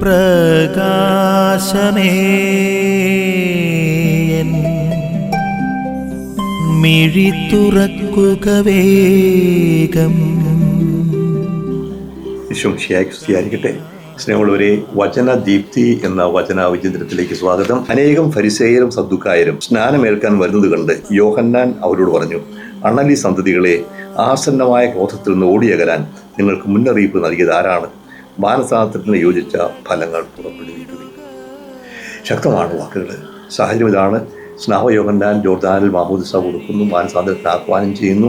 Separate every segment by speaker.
Speaker 1: പ്രകാശമേ. മിഴി തുറക്കുക വേഗം.
Speaker 2: വിശ്വംശിയായിരിക്കട്ടെ സ്നേഹമുള്ളവരെ വചന ദീപ്തി എന്ന വചന വിചിത്രത്തിലേക്ക് സ്വാഗതം. അനേകം ഫരിസേയരും സദ്ദുക്കായരും സ്നാനമേൽക്കാൻ വരുന്നത് കണ്ട് യോഹന്നാൻ അവരോട് പറഞ്ഞു അണലി സന്തതികളെ ആസന്നമായ ക്രോധത്തിൽ നിന്ന് ഓടിയകലാൻ നിങ്ങൾക്ക് മുന്നറിയിപ്പ് നൽകിയത് ആരാണ്? മാനസാന്തരത്തിന് യോജിച്ച ഫലങ്ങൾ പുറപ്പെടുവിക്കുന്നു. ശക്തമാണ് വാക്കുകൾ സാഹചര്യം ഇതാണ്. സ്നാഹയോഗണ്ടാൻ ജോർദാനിൽ മാമോദിസ കൊടുക്കുന്നു മാനസാന്തരത്തിന് ആഹ്വാനം ചെയ്യുന്നു.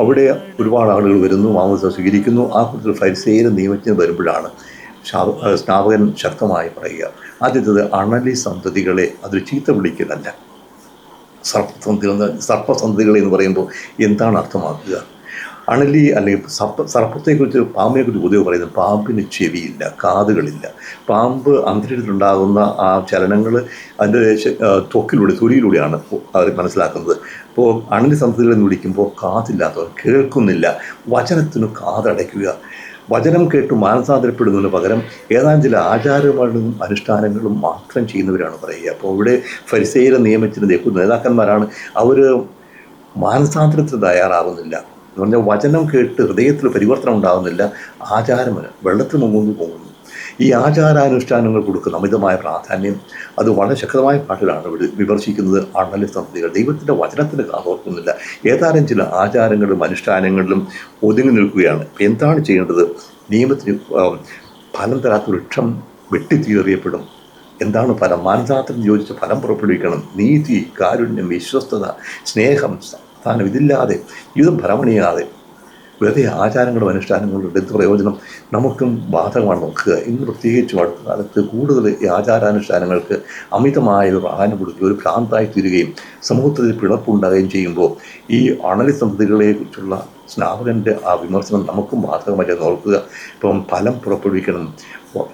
Speaker 2: അവിടെ ഒരുപാട് ആളുകൾ വരുന്നു മാമോദിസ സ്വീകരിക്കുന്നു. ആ കൂട്ടത്തിൽ ഫരിസേരും നിയമത്തിന് വരുമ്പോഴാണ് സ്നാപകൻ ശക്തമായി പറയുക. ആദ്യത്തത് അണലി സന്തതികളെ അതൊരു ചീത്ത വിളിക്കുന്നല്ല സർപ്പസന്ധികൾ സർപ്പസന്ധികളെ എന്ന് പറയുമ്പോൾ എന്താണ് അർത്ഥമാക്കുക? അണലി അല്ലെങ്കിൽ സർപ്പ സർപ്പത്തെക്കുറിച്ച് പാമ്പിനെക്കുറിച്ച് പൊതുവെ പറയുന്നത് പാമ്പിന് ചെവിയില്ല കാതുകളില്ല. പാമ്പ് അന്തരീക്ഷത്തിലുണ്ടാകുന്ന ആ ചലനങ്ങൾ അതിന്റെ ത്വക്കിലൂടെ തൊലിയിലൂടെയാണ് അവർ മനസ്സിലാക്കുന്നത്. അപ്പോൾ അണലി സന്തതികൾ എന്ന് വിളിക്കുമ്പോൾ കാതില്ലാത്തവർ കേൾക്കുന്നില്ല. വചനത്തിന് കാതടയ്ക്കുക. വചനം കേട്ട് മാനസാന്തരപ്പെടുന്നതിന് പകരം ഏതാനും ചില ആചാരങ്ങളും അനുഷ്ഠാനങ്ങളും മാത്രം ചെയ്യുന്നവരാണ് പറയുക. അപ്പോൾ ഇവിടെ ഫരിസേരെ നിയമിച്ചിരുന്ന നേതാക്കന്മാരാണ്. അവർ മാനസാന്തരത്തിന് തയ്യാറാകുന്നില്ല എന്ന് പറഞ്ഞാൽ വചനം കേട്ട് ഹൃദയത്തിൽ പരിവർത്തനം ഉണ്ടാകുന്നില്ല ആചാരമന് വെള്ളത്തിൽ മുങ്ങുന്നു പോകുന്നു. ഈ ആചാരാനുഷ്ഠാനങ്ങൾ കൊടുക്കുന്ന അമിതമായ പ്രാധാന്യം അത് വളരെ ശക്തമായ പാട്ടിലാണ് ഇവിടെ വിമർശിക്കുന്നത് അണലി സന്ധികൾ ദൈവത്തിന്റെ വചനത്തിന് കാതോർക്കുന്നില്ല ഏതാനും ചില ആചാരങ്ങളിലും അനുഷ്ഠാനങ്ങളിലും ഒതുങ്ങി നിൽക്കുകയാണ്. എന്താണ് ചെയ്യേണ്ടത്? നിയമത്തിന് ഫലം തരാത്ത വൃക്ഷം വെട്ടിത്തീറിയപ്പെടും എന്താണ് ഫലം? മാനസാന്തരം യോജിച്ച ഫലം പുറപ്പെടുവിക്കണം. നീതി കാരുണ്യം വിശ്വസ്തത സ്നേഹം സ്ഥാനം ഇതില്ലാതെ ജീവിതം ഭരമണിയാതെ വെറുതെ ആചാരങ്ങളും അനുഷ്ഠാനങ്ങളും എന്ത് പ്രയോജനം നമുക്കും ബാധകമാണ് നോക്കുക. ഇന്ന് പ്രത്യേകിച്ചും അടുത്ത കാലത്ത് കൂടുതൽ ഈ ആചാരാനുഷ്ഠാനങ്ങൾക്ക് അമിതമായ ഒരു പ്രാധാന്യം കൊടുക്കുകയും ഒരു ഭ്രാന്തായി തീരുകയും സമൂഹത്തിൽ പിളപ്പുണ്ടാകുകയും ചെയ്യുമ്പോൾ ഈ അണലി സന്തതികളെ കുറിച്ചുള്ള സ്നാപകന്റെ ആ വിമർശനം നമുക്കും ബാധകമായിട്ട് നോക്കുക ഇപ്പം ഫലം പുറപ്പെടുവിക്കണം.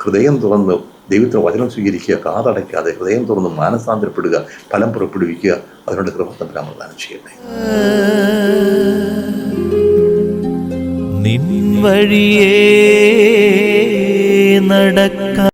Speaker 2: ഹൃദയം തുറന്ന് ദൈവത്തിന്റെ വചനം സ്വീകരിക്കുക കാതടയ്ക്കാതെ ഹൃദയം തുറന്ന് മാനസാന്തരപ്പെടുക ഫലം പുറപ്പെടുവിക്കുക അതിനുള്ള കൃപത്തം പ്രദാനം ചെയ്യട്ടെ.
Speaker 1: നിൻ വഴിയേ നടക്ക